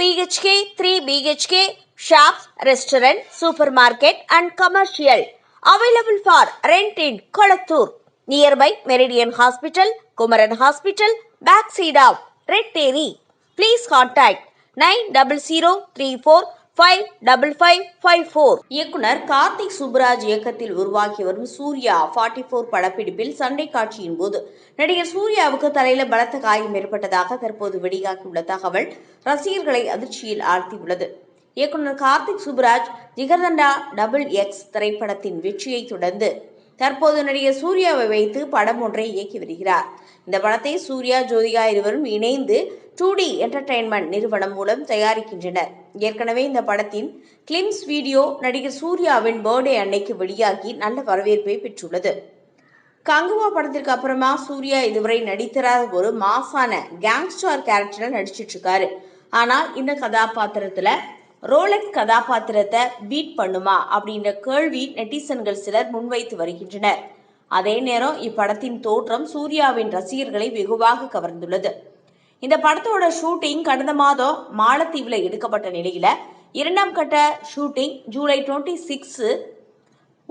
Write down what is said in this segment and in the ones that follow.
BHK, 3 BHK, shops, restaurant, supermarket and commercial. Available for rent in Kolattur. Nearby Meridian Hospital, Kumaran Hospital, backside of Red Terry. Please contact 9034555554. இயக்குனர் கார்த்திக் சுப்ராஜ் இயக்கத்தில் உருவாகி வரும் Surya 44 four படப்பிடிப்பில் சண்டை காட்சியின் போது நடிகர் சூர்யாவுக்கு தலையில பலத்த காயம் ஏற்பட்டதாக தற்போது வெளியாகியுள்ள தகவல் ரசிகர்களை அதிர்ச்சியில் ஆழ்த்தியுள்ளது இயக்குனர் கார்த்திக் சுப்ராஜ் ஜிகர்தண்டா டபுள் எக்ஸ் திரைப்படத்தின் வெற்றியை தொடர்ந்து தற்போது நடிகர் சூர்யாவை வைத்து படம் ஒன்றை இயக்கி வருகிறார். இந்த படத்தை சூர்யா ஜோதிகா இருவரும் இணைந்து டூ டி என்டர்டைன்மெண்ட் நிறுவனம் மூலம் தயாரிக்கின்றனர். ஏற்கனவே இந்த படத்தின் கிளிம்ஸ் வீடியோ நடிகர் சூர்யாவின் பர்த்டே அன்னைக்கு வெளியாகி நல்ல வரவேற்பை பெற்றுள்ளது. கங்குவா படத்திற்கு அப்புறமா சூர்யா இதுவரை நடித்திராத ஒரு மாசான கேங்ஸ்டர் கேரக்டர்ல நடிச்சிட்டு இருக்காரு. ஆனால் இந்த கதாபாத்திரத்துல ரோலக்ஸ் கதாபாத்திரத்தை பீட் பண்ணுமா அப்படின்ற கேள்வி நெட்டிசன்கள் சிலர் முன்வைத்து வருகின்றனர். அதே நேரம் இப்படத்தின் தோற்றம் சூர்யாவின் ரசிகர்களை வெகுவாக கவர்ந்துள்ளது. இந்த படத்தோட ஷூட்டிங் கடந்த மாதம் மாலத்தீவில் எடுக்கப்பட்ட நிலையில இரண்டாம் கட்ட ஷூட்டிங் ஜூலை டுவெண்ட்டி சிக்ஸ்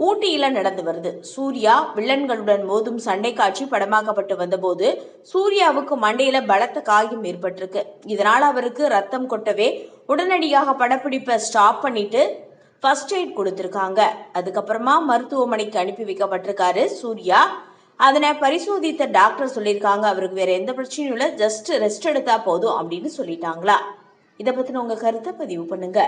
ஊட்டியில நடந்து வருது. சூர்யா வில்லன்களுடன் மோதும் சண்டை காட்சி படமாக்கப்பட்டு வந்தபோது சூர்யாவுக்கு மண்டையில பலத்த காயம் ஏற்பட்டிருக்கு. இதனால் அவருக்கு ரத்தம் கொட்டவே உடனடியாக படப்பிடிப்பை ஸ்டாப் பண்ணிட்டு ஃபர்ஸ்ட் எய்ட் கொடுத்துருக்காங்க. அதுக்கப்புறமா மருத்துவமனைக்கு அனுப்பி வைக்கப்பட்டிருக்காரு சூர்யா. அதனை பரிசோதித்த டாக்டர் சொல்லியிருக்காங்க அவருக்கு வேற எந்த பிரச்சனையும் இல்லை ஜஸ்ட் ரெஸ்ட் எடுத்தா போதும் அப்படின்னு சொல்லிட்டாங்களா. இதை பத்தின உங்க கருத்தை பதிவு பண்ணுங்க.